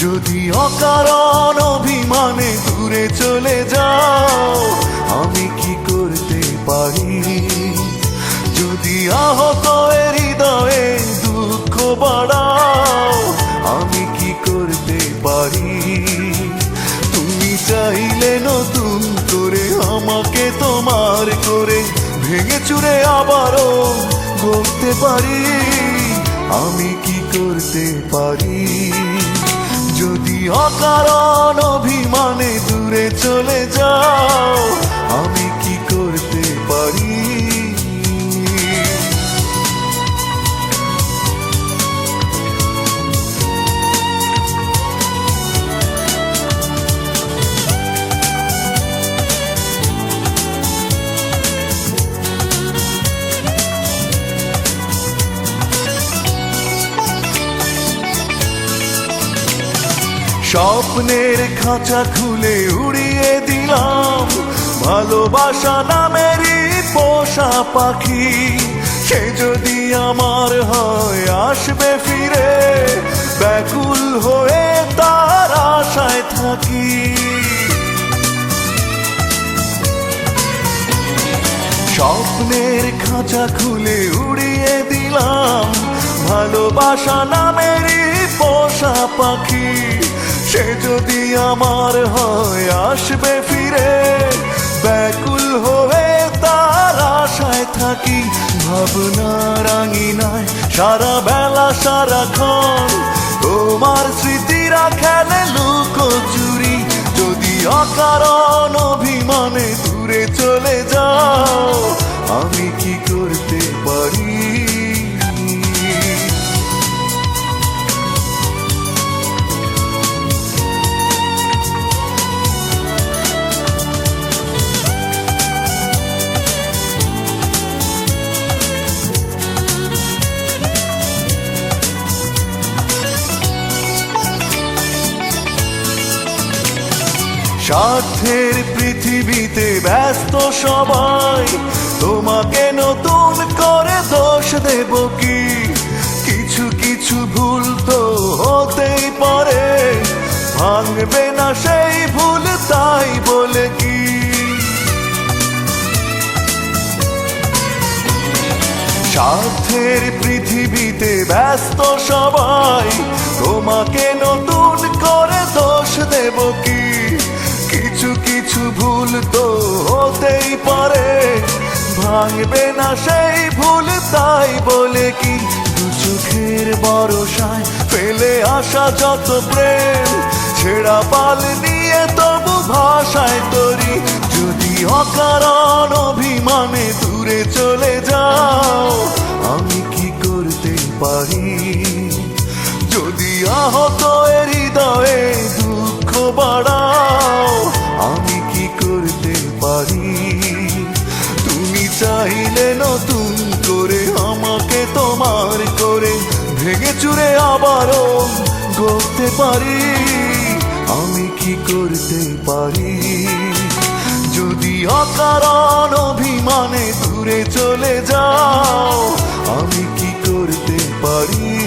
যদি অকারণ অভিমানে দূরে চলে যাও, আমি কি করতে পারি? যদি আহত হৃদয়ে দুঃখ বাড়াও, আমি কি করতে পারি? তুমি চাইলে নতুন করে আমাকে তোমার করে ভেঙে চুরে আবারও গড়তে পারি। আমি কি করতে পারি? যদি অকারণ অভিমানে দূরে চলে যাও স্বপ্নের খাঁচা খুলে উড়িয়ে দিলাম। ভালোবাসা নামেরই পোষা পাখি, সে যদি আমার হয় আসবে ফিরে। ব্যাকুল হয়ে তার আশায় থাকি। স্বপ্নের খাঁচা খুলে উড়িয়ে দিলাম। ভালোবাসা নামেরই পোষা পাখি সে যদি আমার হয় আসবে ফিরে, ব্যাকুল হয়ে তার আশায় থাকি, ভাবনা রাঙিনায়, সারা বেলা সারাক্ষণ তোমার স্মৃতিরা খেলে লুকো চুরি, যদি অকারণ অভিমানে দূরে চলে যাও, আমি স্বার্থের পৃথিবীতে ব্যস্ত সবাই, তোমাকে নতুন করে দোষ দেব কি? কিছু কিছু ভুল তো হতেই পারে, ভাঙবে না সেই ভুল তাই বলে কি? স্বার্থের পৃথিবীতে ব্যস্ত সবাই, তোমাকে নতুন করে দোষ দেব কি? কিছু কিছু ভুল তো হতেই পারে। ভাঙবে না সেই ভুল, তাই বলে কি দু চোখের বরসায় ফেলে আসা যত প্রেম। ছেঁড়া পাল নিয়ে তবু ভাষায় তরি, যদি অকারণ অভিমানে দূরে চলে যাও, আমি কি করতে পারি? যদি আহত হৃদয়ে দুঃখ বাড়াও, আমি কি করতে পারি? তুমি চাইলে নতুন করে আমাকে তোমার করে ভেঙে চুরে আবারও গড়তে পারি। আমি কি করতে পারি? যদি অকারণ অভিমানে দূরে চলে যাও, আমি কি করতে পারি?